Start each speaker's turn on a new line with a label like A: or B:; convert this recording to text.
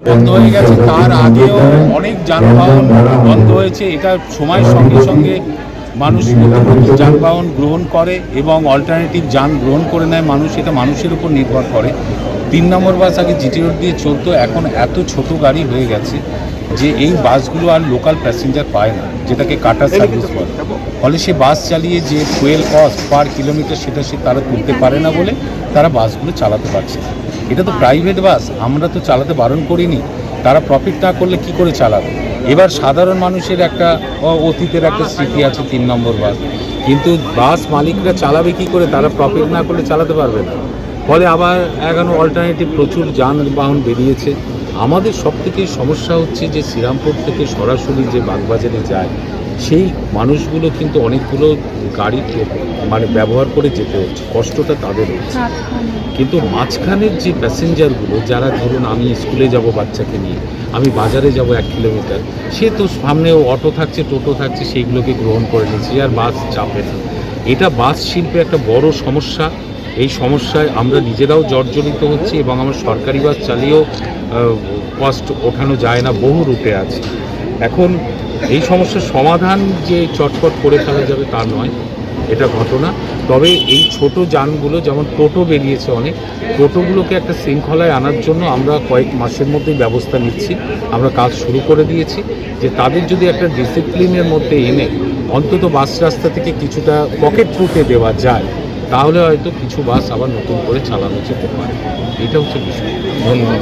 A: বন্ধ হয়ে গেছে তার আগেও অনেক যানবাহন বন্ধ হয়েছে এটা সময়ের সঙ্গে সঙ্গে মানুষ নতুন যানবাহন গ্রহণ করে এবং অল্টারনেটিভ যান গ্রহণ করে নেয় মানুষ এটা মানুষের উপর নির্ভর করে। তিন নম্বর বাস আগে জিটি রোড দিয়ে চলতো এখন এত ছোট গাড়ি হয়ে গেছে যে এই বাসগুলো আর লোকাল প্যাসেঞ্জার পায় না যেটাকে কাটা সার্ভিস বলে। ফলে সে বাস চালিয়ে যে ফুয়েল কস্ট পার কিলোমিটার সেটা সে তারা তুলতে পারে না বলে তারা বাসগুলো চালাতে পারছে না। এটা তো প্রাইভেট বাস আমরা তো চালাতে বারণ করিনি। তারা প্রফিট না করলে কি করে চালাবে? এবার সাধারণ মানুষের একটা অতীতের একটা স্মৃতি আছে তিন নম্বর বাস কিন্তু বাস মালিকরা চালাবে কি করে? তারা প্রফিট না করলে চালাতে পারবে না। ফলে আবার এখন অল্টারনেটিভ প্রচুর যানবাহন বেরিয়েছে। আমাদের সব থেকে সমস্যা হচ্ছে যে শ্রীরামপুর থেকে সরাসরি যে বাগবাজারে যায় সেই মানুষগুলো কিন্তু অনেকগুলো গাড়ি মানে ব্যবহার করে যেতে হচ্ছে। কষ্টটা তাদের হচ্ছে। কিন্তু মাঝখানের যে প্যাসেঞ্জারগুলো, যারা ধরুন আমি স্কুলে যাব বাচ্চাকে নিয়ে, আমি বাজারে যাব এক কিলোমিটার, সে তো সামনেও অটো থাকছে, টোটো থাকছে, সেইগুলোকে গ্রহণ করে নিচ্ছে আর বাস চাপে না। এটা বাস শিল্পে একটা বড় সমস্যা। এই সমস্যায় আমরা নিজেরাও জর্জরিত হচ্ছি এবং আমার সরকারি বাস চালিয়েও কষ্ট ওঠানো যায় না, বহু রুটে আছে। এখন এই সমস্যার সমাধান যে চটপট করে ফেলা যাবে তা নয়, এটা ঘটনা। তবে এই ছোট যানগুলো, যেমন টোটো বেরিয়েছে অনেক, টোটোগুলোকে একটা শৃঙ্খলায় আনার জন্য আমরা কয়েক মাসের মধ্যেই ব্যবস্থা নিচ্ছি। আমরা কাজ শুরু করে দিয়েছি যে তাদের যদি একটা ডিসিপ্লিনের মধ্যে এনে অন্তত বাস রাস্তা থেকে কিছুটা পকেট রুটে দেওয়া যায়, তাহলে হয়তো কিছু বাস আবার নতুন করে চালানো যেতে পারে। এটা হচ্ছে বিষয়। ধন্যবাদ।